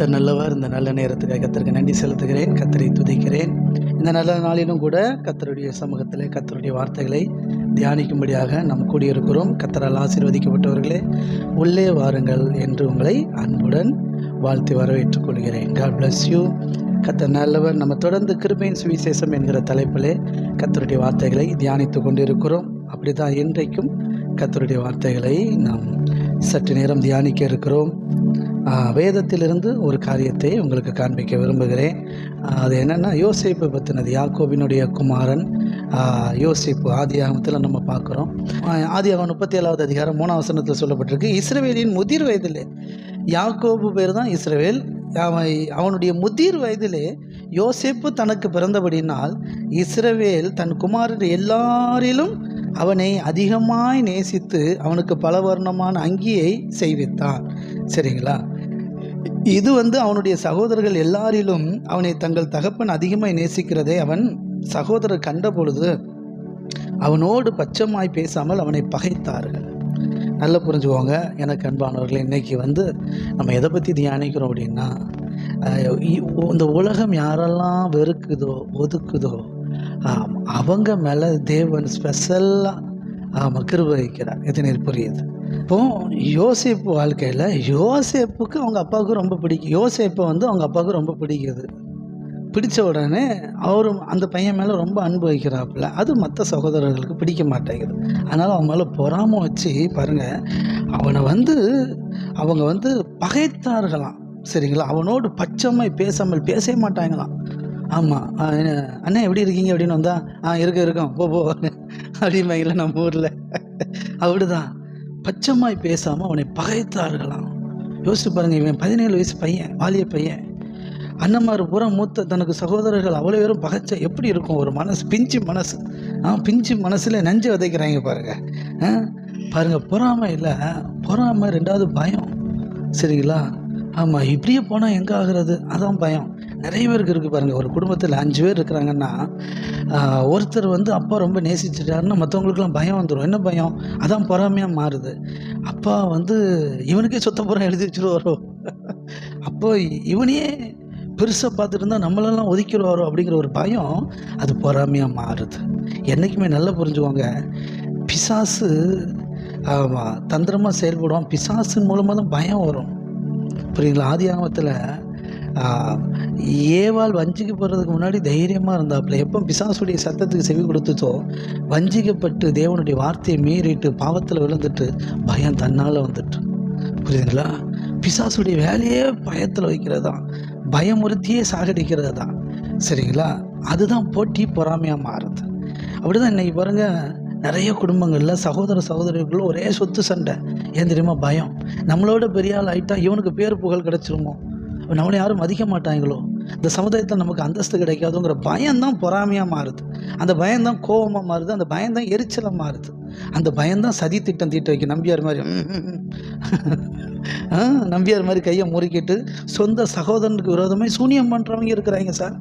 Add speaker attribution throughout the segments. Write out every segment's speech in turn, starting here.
Speaker 1: கத்தர் நல்லவர் இந்த நல்ல நேரத்துக்காக கத்தருக்கு நன்றி செலுத்துகிறேன் கத்தரை துதிக்கிறேன். இந்த நல்ல நாளிலும் கூட கத்தருடைய சமூகத்தில் கத்தருடைய வார்த்தைகளை தியானிக்கும்படியாக நாம் கூடியிருக்கிறோம். கத்தரால் ஆசீர்வதிக்கப்பட்டவர்களே உள்ளே வாருங்கள் என்று உங்களை அன்புடன் வாழ்த்தி வரவேற்றுக் கொள்கிறேன். காட் பிளஸ் யூ கத்தர் நல்லவர் நம்ம தொடர்ந்து கிருபையின் சுவிசேஷம் என்கிற தலைப்பிலே கத்தருடைய வார்த்தைகளை தியானித்து கொண்டிருக்கிறோம். அப்படி தான் இன்றைக்கும் கத்தருடைய வார்த்தைகளை நாம் சற்று நேரம் தியானிக்க இருக்கிறோம். வேதத்திலிருந்து ஒரு காரியத்தை உங்களுக்கு காண்பிக்க விரும்புகிறேன். அது என்னென்னா யோசிப்பு பற்றினது யாக்கோபினுடைய குமாரன் யோசிப்பு ஆதி ஆகமத்தில் நம்ம பார்க்குறோம். ஆதி ஆகம் முப்பத்தி ஏழாவது அதிகாரம் மூணாம் வசனத்தில் சொல்லப்பட்டிருக்கு. இஸ்ரவேலின் முதிர் வயதிலே யாக்கோபு பேர் தான் இஸ்ரவேல். அவன் அவனுடைய முதிர் வயதிலே யோசிப்பு தனக்கு பிறந்தபடினால் இஸ்ரவேல் தன் குமாரர் எல்லாரிலும் அவனை அதிகமாய் நேசித்து அவனுக்கு பல வர்ணமான அங்கியை செய்வித்தான். சரிங்களா? இது வந்து அவனுடைய சகோதரர்கள் எல்லாரிலும் அவனை தங்கள் தகப்பன் அதிகமாய் நேசிக்கிறதை அவன் சகோதரர் கண்ட பொழுது அவனோடு பச்சமாய் பேசாமல் அவனை பகைத்தார்கள். நல்லா புரிஞ்சுக்கோங்க எனக்கு அன்பானவர்கள் இன்னைக்கு வந்து நம்ம எதை பற்றி தியானிக்கிறோம் அப்படின்னா இ- இந்த உலகம் யாரெல்லாம் வெறுக்குதோ ஒதுக்குதோ அவங்க மேலே தேவன் ஸ்பெஷலாக ஆமாம் கிருப வைக்கிறார். எத்தனை புரியுது? இப்போ யோசிப்பு வாழ்க்கையில் யோசேப்புக்கு அவங்க அப்பாவுக்கு ரொம்ப பிடிக்கும். யோசிப்பை வந்து அவங்க அப்பாவுக்கு ரொம்ப பிடிக்குது. பிடிச்ச உடனே அவரும் அந்த பையன் மேலே ரொம்ப அன்பு வைக்கிறாப்புல. அது மற்ற சகோதரர்களுக்கு பிடிக்க மாட்டேங்குது. அதனால் அவன் மேலே பொறாமை வச்சு பாருங்கள் அவனை வந்து அவங்க வந்து பகைத்தார்களாம். சரிங்களா? அவனோடு பச்சைமாய் பேசாமல் பேசவே மாட்டாங்களாம். ஆமாம் அண்ணா எப்படி இருக்கீங்க? அப்படின்னு வந்தா ஆ இருக்க இருக்கோம். போ போ. அப்படிம்பாங்கல்ல நம்ம ஊரில். அப்படிதான் பச்சைமாய் பேசாமல் அவனை பகைத்தார்களாம். யோசிச்சு பாருங்க இவன் பதினேழு வயசு பையன் வாலிய பையன். அண்ணன்மார் பூரா மூத்த தனக்கு சகோதரர்கள் அவ்வளோ பேரும் பகைச்சா எப்படி இருக்கும்? ஒரு மனசு பிஞ்சு மனசு. ஆ பிஞ்சு மனசில் நெஞ்சு விதைக்கிறாங்க பாருங்க. பாருங்கள் பாருங்க பொறாமை இல்லை. பொறாமை ரெண்டாவது பயம். சரிங்களா? ஆமாம் இப்படியே போனால் எங்கே ஆகிறது? அதான் பயம். நிறைய பேருக்கு இருக்குது பாருங்கள் ஒரு குடும்பத்தில் அஞ்சு பேர் இருக்கிறாங்கன்னா ஒருத்தர் வந்து அப்பா ரொம்ப நேசிச்சிட்டாருன்னா மற்றவங்களுக்குலாம் பயம் வந்துடும் என்ன பயம்? அதான் பொறாமையாக மாறுது. அப்பா வந்து இவனுக்கே சொத்த புறம் எழுதி வச்சுருவாரோ? அப்போ இவனையே பெருசாக பார்த்துட்டு இருந்தால் நம்மளெல்லாம் ஒதுக்கிடுவாரோ அப்படிங்கிற ஒரு பயம் அது பொறாமையாக மாறுது. என்றைக்குமே நல்லா புரிஞ்சுக்கோங்க. பிசாசு ஆமாம் தந்திரமாக செயல்படுவான். பிசாசின் மூலமாக தான் பயம் வரும். புரியுங்களா ஆதி ஆகமத்தில் ஏவாள் வஞ்சிக்கப்படுறதுக்கு முன்னாடி தைரியமாக இருந்தாப்புல. எப்போ பிசாசுடைய சத்தத்துக்கு செவி கொடுத்துச்சோ வஞ்சிக்கப்பட்டு தேவனுடைய வார்த்தையை மீறிட்டு பாவத்தில் விழுந்துட்டு பயம் தன்னால் வந்துட்டு. புரியுதுங்களா? பிசாசுடைய வேலையே பயத்தில் வைக்கிறது தான் பயமுறுத்தியே சாகடிக்கிறது தான் சரிங்களா? அதுதான் போட்டி பொறாமையாக மாறுது. அப்படிதான் இன்னைக்கு பாருங்கள் நிறைய குடும்பங்களில் சகோதர சகோதரிகளுக்குள்ள ஒரே சொத்து சண்டை. ஏன் தெரியுமா? பயம். நம்மளோட பெரிய ஆள் ஆகிட்டா இவனுக்கு பேர் புகழ் கிடச்சிருமோ? நம்மளை யாரும் மதிக்க மாட்டாங்களோ? இந்த சமுதாயத்தில் நமக்கு அந்தஸ்து கிடைக்காதுங்கிற பயம்தான் பொறாமையாக மாறுது. அந்த பயம்தான் கோபமாக மாறுது. அந்த பயம்தான் எரிச்சலாக மாறுது. அந்த பயம்தான் சதி திட்டம் தீட்ட வைக்கும். நம்பியார் மாதிரி. ஆ, நம்பியார் மாதிரி கையை முறுக்கிட்டு சொந்த சகோதரனுக்கு விரோதமாக சூனியம் பண்ணுறவங்க இருக்கிறாங்க சார்.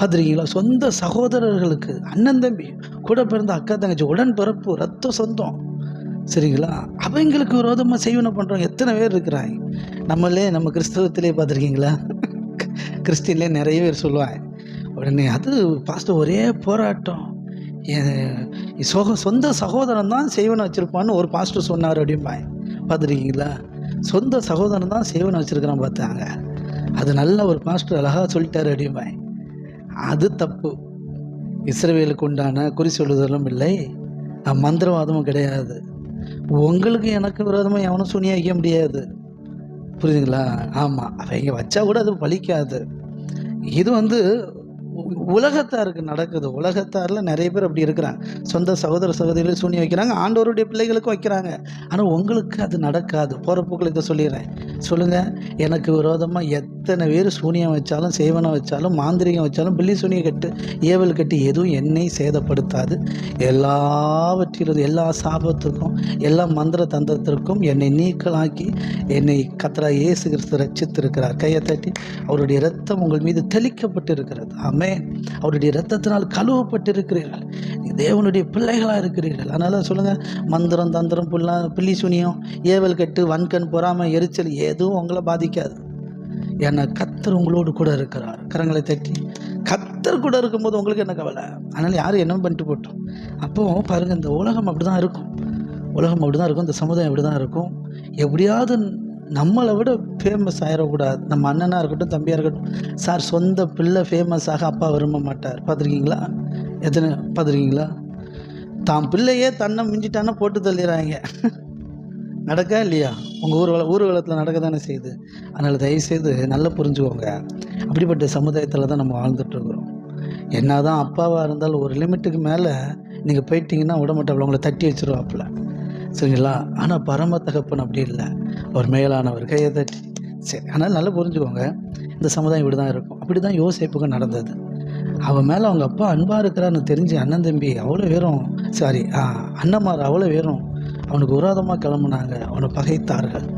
Speaker 1: பார்த்துருக்கீங்களா? சொந்த சகோதரர்களுக்கு அண்ணன் தம்பி கூட பிறந்த அக்கா தங்கச்சி உடன் பிறப்பு ரத்த சொந்தம். சரிங்களா? அவங்களுக்கு விரோதமாக செய்வனை பண்ணுறவங்க எத்தனை பேர் இருக்கிறாங்க? நம்மளே நம்ம கிறிஸ்தவத்திலே பார்த்துருக்கீங்களா? கிறிஸ்டின்லேயே நிறைய பேர் சொல்லுவாங்க உடனே அது பாஸ்டர் ஒரே போராட்டம். என் சோக சொந்த சகோதரன் தான் செய்வனை வச்சுருப்பான்னு ஒரு பாஸ்டர் சொன்னார் அப்படிம்பாங்க. பார்த்துருக்கீங்களா? சொந்த சகோதரன் தான் செய்வனை வச்சுருக்கிறான் பார்த்தாங்க. அது நல்ல ஒரு பாஸ்டர் அழகாக சொல்லிட்டாரு அப்படிம்பாங்க. அது தப்பு. இஸ்ரவேலுக்கு உண்டான குறி சொல்லுதலும் இல்லை. மந்திரவாதமும் கிடையாது. உங்களுக்கு எனக்கு விரோதமாக எவனும் சுனிய வைக்க முடியாது. புரியுதுங்களா? ஆமாம் அவங்க வச்சா கூட அது பலிக்காது. இது வந்து உலகத்தாருக்கு நடக்குது. உலகத்தாரில் நிறைய பேர் அப்படி இருக்கிறாங்க. சொந்த சகோதர சகோதரிகள் சூனி வைக்கிறாங்க. ஆண்டோருடைய பிள்ளைகளுக்கும் வைக்கிறாங்க. ஆனால் உங்களுக்கு அது நடக்காது. போகிற போக்கில் இதை சொல்லிடுறேன். சொல்லுங்கள் எனக்கு விரோதமாக எத் எத்தனை பேர் சூனியம் வச்சாலும் சேவனம் வச்சாலும் மாந்திரிகம் வச்சாலும் பில்லி சூனியம் கட்டு ஏவல் கட்டி எதுவும் என்னை சேதப்படுத்தாது. எல்லாவற்றிலும் எல்லா சாபத்துக்கும் எல்லா மந்திர தந்திரத்திற்கும் என்னை நீக்கலாக்கி என்னை கத்தரா இயேசு கிறிஸ்து ரட்சித்திருக்கிறார் கையை தட்டி அவருடைய ரத்தம் உங்கள் மீது தெளிக்கப்பட்டு இருக்கிறது ஆமே அவருடைய ரத்தத்தினால் கழுவப்பட்டிருக்கிறீர்கள். தேவனுடைய பிள்ளைகளாக இருக்கிறீர்கள். அதனால் சொல்லுங்கள் மந்திரம் தந்திரம் புல்லா பில்லி சுனியம் ஏவல் கட்டு வன்கண் பொறாமை எரிச்சல் எதுவும் உங்களை பாதிக்காது. ஏன்னா கத்தர் உங்களோடு கூட இருக்கிறார். கரங்களை தட்டி. கத்தர் கூட இருக்கும்போது உங்களுக்கு என்ன கவலை? அதனால் யாரும் என்ன பண்ணிட்டு போட்டோம்? அப்போ பாருங்கள் இந்த உலகம் அப்படி தான் இருக்கும். உலகம் அப்படி தான் இருக்கும். இந்த சமுதாயம் அப்படி தான் இருக்கும். எப்படியாவது நம்மளை விட ஃபேமஸ் ஆயிடக்கூடாது. நம்ம அண்ணனாக இருக்கட்டும் தம்பியாக இருக்கட்டும். சார் சொந்த பிள்ளை ஃபேமஸாக அப்பா விரும்ப மாட்டார். பார்த்துருக்கீங்களா? எத்தனை பார்த்துருக்கீங்களா? தான் பிள்ளையே தன்னை மிஞ்சிட்டான்னா போட்டு தள்ளிடுறாங்க. நடக்கா இல்லையா? உங்கள் ஊர் ஊர்வலத்தில் நடக்க தானே செய்யுது. அதனால் தயவுசெய்து நல்லா புரிஞ்சுக்கோங்க. அப்படிப்பட்ட சமுதாயத்தில் தான் நம்ம வாழ்ந்துட்டுருக்குறோம். என்ன தான் அப்பாவாக இருந்தாலும் ஒரு லிமிட்டுக்கு மேலே நீங்கள் போயிட்டீங்கன்னா விடமாட்டாப்புல உங்களை தட்டி வச்சிருவாப்புல. சரிங்களா? ஆனால் பரம தகப்பன் அப்படி இல்லை. அவர் மேலானவர் கையை தட்டி. சரி ஆனால் நல்லா புரிஞ்சுக்கோங்க. இந்த சமுதாயம் இப்படி தான் இருக்கும். அப்படி தான் யோசிப்புக்கு நடந்தது. அவன் மேலே அவங்க அப்பா அன்பாக இருக்கிறான்னு தெரிஞ்சு அண்ணன் தம்பி அவ்வளோ வேறும் சாரி அண்ணன்மார் அவ்வளோ வேறும். அவனுக்கு விரோதமாக கிளம்புனாங்க. அவனை பகைத்தார்கள்.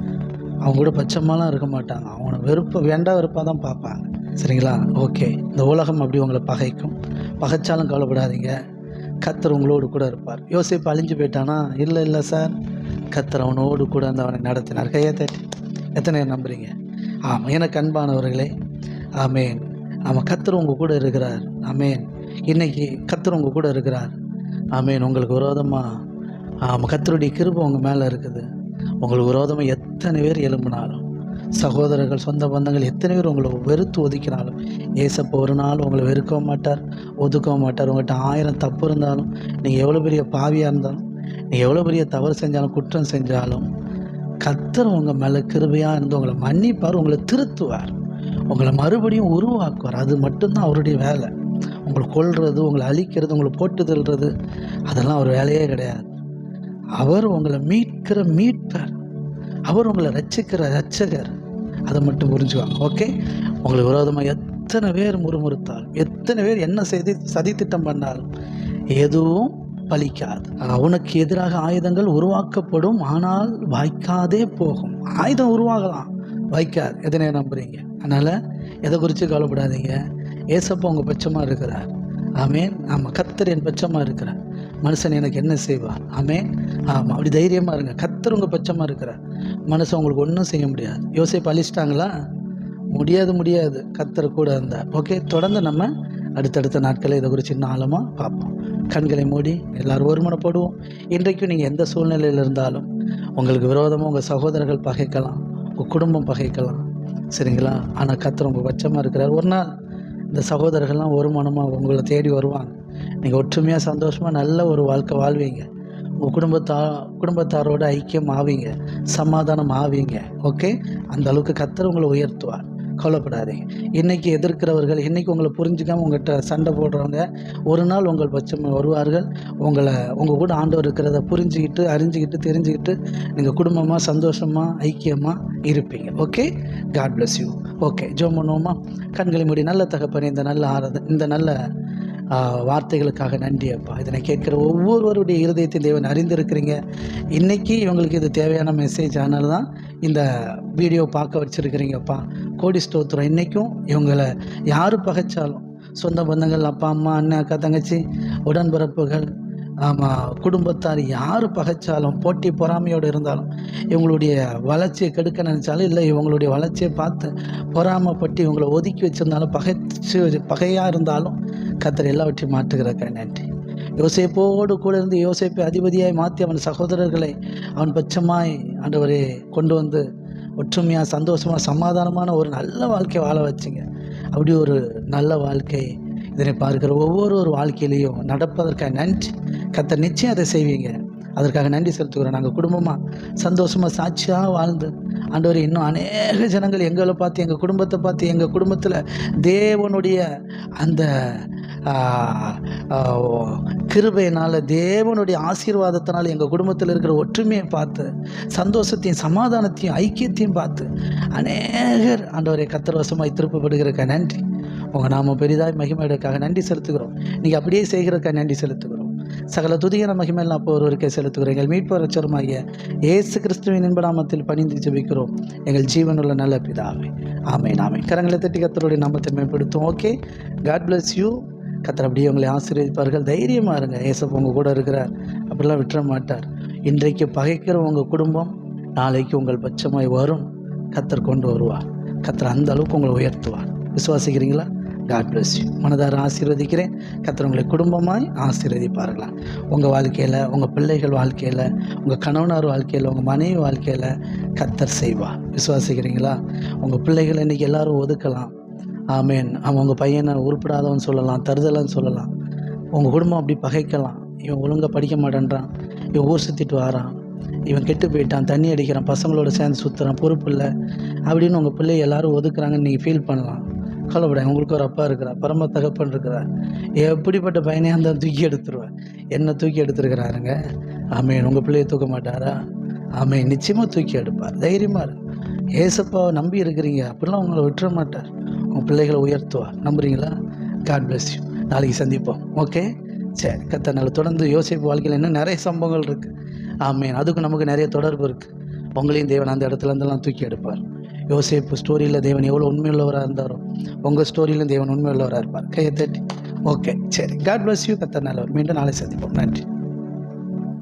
Speaker 1: அவங்க கூட பச்சைமாலாம் இருக்க மாட்டாங்க. அவனை வெறுப்ப வேண்டா வெறுப்பாக தான் பார்ப்பாங்க. சரிங்களா? ஓகே. இந்த உலகம் அப்படி உங்களை பகைக்கும். பகைச்சாலும் கவலைப்படாதீங்க. கத்தர் உங்களோடு கூட இருப்பார். யோசிப்பு அழிஞ்சு போயிட்டானா? இல்லை இல்லை சார். கத்தர் அவனோடு கூட அந்த அவனை நடத்தினார். கையை தட்டி. எத்தனை பேர் நம்புறீங்க? ஆமாம் எனக்கு அன்பானவர்களே ஆமேன். ஆமாம் கத்தர் உங்கள் கூட இருக்கிறார். ஆமேன். இன்னைக்கு கத்தர் உங்கள் கூட இருக்கிறார். ஆமேன். உங்களுக்கு விரோதமாக ஆமாம் கத்தருடைய கிருபை உங்கள் மேலே இருக்குது. உங்களுக்கு விரோதமாக எத்தனை பேர் எழும்பினாலும் சகோதரர்கள் சொந்த பந்தங்கள் எத்தனை பேர் உங்களை வெறுத்து ஒதுக்கினாலும் ஏசப்ப ஒரு நாள் உங்களை வெறுக்கவும் மாட்டார் ஒதுக்கவும் மாட்டார். உங்கள்கிட்ட ஆயிரம் தப்பு இருந்தாலும் நீங்கள் எவ்வளோ பெரிய பாவியாக இருந்தாலும் நீங்கள் எவ்வளோ பெரிய தவறு செஞ்சாலும் குற்றம் செஞ்சாலும் கத்தர் உங்கள் மேலே கிருபையாக இருந்து உங்களை மன்னிப்பார் உங்களை திருத்துவார். உங்களை மறுபடியும் உருவாக்குவார். அது மட்டும்தான் அவருடைய வேலை. உங்களை கொள்வது உங்களை அழிக்கிறது உங்களை போட்டு தள்ளுறது அதெல்லாம் அவர் வேலையே கிடையாது. அவர் உங்களை மீட்கிற மீட்பர். அவர் உங்களை ரட்சிக்கிற ரட்சகர் அதை மட்டும் புரிஞ்சுவாங்க ஓகே உங்களுக்கு விரோதமாக எத்தனை பேர் முறுமுறுத்தாலும் எத்தனை பேர் என்ன செய்தி சதித்திட்டம் பண்ணாலும் எதுவும் பலிக்காது. அவனுக்கு எதிராக ஆயுதங்கள் உருவாக்கப்படும் ஆனால் வாய்க்காதே போகும். ஆயுதம் உருவாகலாம் வாய்க்காது எதனையை நம்புறீங்க? அதனால் எதை குறித்து கவலைப்படாதீங்க. ஏசப்பா உங்கள் பட்சமாக இருக்கிறார். ஆமேன். ஆமாம் கத்தர் என் பட்சமாக இருக்கிறார். மனுஷன் எனக்கு என்ன செய்வார்? ஆமேன். ஆமாம் அப்படி தைரியமாக இருங்க. கத்தர் உங்கள் பட்சமாக இருக்கிறார். மனசை உங்களுக்கு ஒன்றும் செய்ய முடியாது. யோசிப்பு அழிச்சிட்டாங்களா? முடியாது முடியாது. கத்தர் கூட இருந்தார். ஓகே தொடர்ந்து நம்ம அடுத்தடுத்த நாட்களில் இதை குறித்து இன்னும் ஆழமாக பார்ப்போம். கண்களை மூடி எல்லாரும் ஒருமனப்படுவோம் இன்றைக்கும் நீங்கள் எந்த சூழ்நிலையில் இருந்தாலும் உங்களுக்கு விரோதமாக உங்கள் சகோதரர்கள் பகைக்கலாம். உங்கள் குடும்பம் பகைக்கலாம். சரிங்களா? ஆனால் கத்தர் உங்கள் பட்சமாக இருக்கிறார். ஒரு நாள் இந்த சகோதரர்கள்லாம் ஒரு மனமாக உங்களை தேடி வருவாங்க. நீங்கள் ஒற்றுமையாக சந்தோஷமாக நல்ல ஒரு வாழ்க்கை வாழ்வீங்க. உங்கள் குடும்பத்தா குடும்பத்தாரோட ஐக்கியம் ஆவீங்க சமாதானம் ஆவீங்க ஓகே அந்த அளவுக்கு கத்தர் உங்களை உயர்த்துவார். கவலைப்படாதீங்க. இன்றைக்கி எதிர்க்கிறவர்கள் இன்றைக்கி உங்களை புரிஞ்சுக்காம உங்கள்கிட்ட சண்டை போடுறவங்க ஒரு நாள் உங்கள் பட்சம் வருவார்கள். உங்களை உங்கள் கூட ஆண்டவர் இருக்கிறத புரிஞ்சுக்கிட்டு அறிஞ்சிக்கிட்டு தெரிஞ்சுக்கிட்டு நீங்கள் குடும்பமாக சந்தோஷமாக ஐக்கியமாக இருப்பீங்க okay god bless you okay ஜோம் பண்ணுவோமா? கண்களை மூடி நல்ல தகப்பன் இந்த நல்ல ஆராத இந்த நல்ல வார்த்தைகளுக்காக நன்றி அப்பா. இதனை கேட்குற ஒவ்வொருவருடைய இருதயத்தையும் தேவன் அறிந்திருக்கிறீங்க. இன்றைக்கி இவங்களுக்கு இது தேவையான மெசேஜ் ஆனால் தான் இந்த வீடியோ பார்க்க வச்சுருக்கிறீங்கப்பா கோடி ஸ்தோத்திரம். இன்றைக்கும் இவங்களை யார் பகைச்சாலும் சொந்த பந்தங்கள் அப்பா அம்மா அண்ணன் அக்கா தங்கச்சி உடன்பிறப்புகள் ஆமாம் குடும்பத்தார் யார் பகைச்சாலும் போட்டி பொறாமையோடு இருந்தாலும் இவங்களுடைய வளர்ச்சியை கெடுக்க நினச்சாலும் இல்லை இவங்களுடைய வளர்ச்சியை பார்த்து பொறாமைப்பட்டு இவங்களை ஒதுக்கி வச்சுருந்தாலும் பகைச்சு பகையாக இருந்தாலும் கத்தர் எல்லாவற்றையும் மாற்றுகிறக்க நன்றி. யோசேப்போடு கூட இருந்து யோசேப்பை அதிபதியாய் மாற்றி அவன் சகோதரர்களை அவன் பட்சமாய் ஆண்டவரே கொண்டு வந்து ஒற்றுமையாக சந்தோஷமாக சமாதானமான ஒரு நல்ல வாழ்க்கையை வாழ வச்சிங்க. அப்படி ஒரு நல்ல வாழ்க்கை இதனை பார்க்குற ஒவ்வொரு ஒரு வாழ்க்கையிலையும் நடப்பதற்காக நன்றி. கத்தர் நிச்சயம் அதை செய்வீங்க. அதற்காக நன்றி செலுத்துகிறோம். நாங்கள் குடும்பமாக சந்தோஷமாக சாட்சியாக வாழ்ந்து ஆண்டவர் இன்னும் அநேக ஜனங்கள் எங்களை பார்த்து எங்கள் குடும்பத்தை பார்த்து எங்கள் குடும்பத்தில் தேவனுடைய அந்த கிருபையினால் தேவனுடைய ஆசீர்வாதத்தினால் எங்கள் குடும்பத்தில் இருக்கிற ஒற்றுமையை பார்த்து சந்தோஷத்தையும் சமாதானத்தையும் ஐக்கியத்தையும் பார்த்து அநேகர் ஆண்டவரை கத்தரவசமாய் திருப்பப்படுகிறக்க நன்றி. உங்கள் நாம பெரிதாய் மகிமையுடையக்காக நன்றி செலுத்துகிறோம். நீங்கள் அப்படியே செய்கிறக்க நன்றி செலுத்துகிறோம். சகல துதிகர மகிமையில் அப்போ ஒருவருக்கே செலுத்துகிறோம். எங்கள் மீட்பு ரச்சரமாகிய இயேசு கிறிஸ்துவின் இன்பநாமத்தில் பணிந்து ஜெபிக்கிறோம். எங்கள் ஜீவனுள்ள நல்ல பிதாவை. ஆமை நாமே கரங்களை தட்டி கத்தருடைய நாமத்தை மேம்படுத்தும் ஓகே. காட் பிளஸ் யூ கத்தர் அப்படியே உங்களை ஆசீர்வதிப்பார்கள். தைரியமாக இருங்க. ஏசப்ப உங்கள் கூட இருக்கிறார். அப்படிலாம் விட்டுற மாட்டார். இன்றைக்கு பகைக்கிற உங்கள் குடும்பம் நாளைக்கு உங்கள் பட்சமாய் வரும். கத்தர் கொண்டு வருவார். கத்தர் அந்த அளவுக்கு உங்களை உயர்த்துவார். விசுவாசிக்கிறீங்களா? காட் பிளஸ் யூ மனதார ஆசீர்வதிக்கிறேன். கத்தர் உங்களை குடும்பமாய் ஆசீர்வதிப்பார்களா? உங்கள் வாழ்க்கையில் உங்கள் பிள்ளைகள் வாழ்க்கையில் உங்கள் கணவனார் வாழ்க்கையில் உங்கள் மனைவி வாழ்க்கையில் கத்தர் செய்வார். விசுவாசிக்கிறீங்களா? உங்கள் பிள்ளைகளை இன்றைக்கி எல்லாரும் ஒதுக்கலாம். ஆமேன். அவன் உங்கள் பையனை உருப்படாதவன் சொல்லலாம் தருதலைன்னு சொல்லலாம். உங்கள் குடும்பம் அப்படி பகைக்கலாம். இவன் ஒழுங்காக படிக்க மாட்டேன்றான். இவன் ஊர் சுற்றிட்டு வாரான். இவன் கெட்டு போயிட்டான். தண்ணி அடிக்கிறான். பசங்களோட சேர்ந்து சுற்றுறான் பொறுப்பு இல்லை. அப்படின்னு உங்கள் பிள்ளை எல்லாரும் ஒதுக்குறாங்கன்னு நீங்கள் ஃபீல் பண்ணலாம். கவலைப்படாங்க உங்களுக்கு ஒரு அப்பா இருக்கிறா பரம தகப்பன் இருக்கிறார். எப்படிப்பட்ட பையனையாக இருந்தால் தூக்கி எடுத்துருவேன். என்ன தூக்கி எடுத்துருக்கிறாருங்க. ஆமேன். உங்கள் பிள்ளையை தூக்க மாட்டாரா? ஆமேன். நிச்சயமாக தூக்கி எடுப்பார். தைரியமாக இருக்கு ஏசப்பாவை நம்பி இருக்கிறீங்க. அப்படிலாம் உங்களை விட்டுற மாட்டார். உங்கள் பிள்ளைகளை உயர்த்துவார் நம்புறீங்களா? காட் பிளஸ் யூ நாளைக்கு சந்திப்போம். ஓகே சரி கத்தனால தொடர்ந்து யோசிப்பு வாழ்க்கையில் இன்னும் நிறைய சம்பவங்கள் இருக்குது ஆமேன் அதுக்கும் நமக்கு நிறைய தொடர்பு இருக்குது உங்களையும் தேவன் அந்த இடத்துல இருந்தெல்லாம் தூக்கி எடுப்பார். யோசேப்பு ஸ்டோரியில் தேவன் எவ்வளோ உண்மையுள்ளவராக இருந்தாரோ உங்கள் ஸ்டோரியிலும் தேவன் உண்மையுள்ளவராக இருப்பார். கையை தட்டி. ஓகே சரி. காட் பிளஸ் யூ கத்தனால மீண்டும் நாளை சந்திப்போம். நன்றி.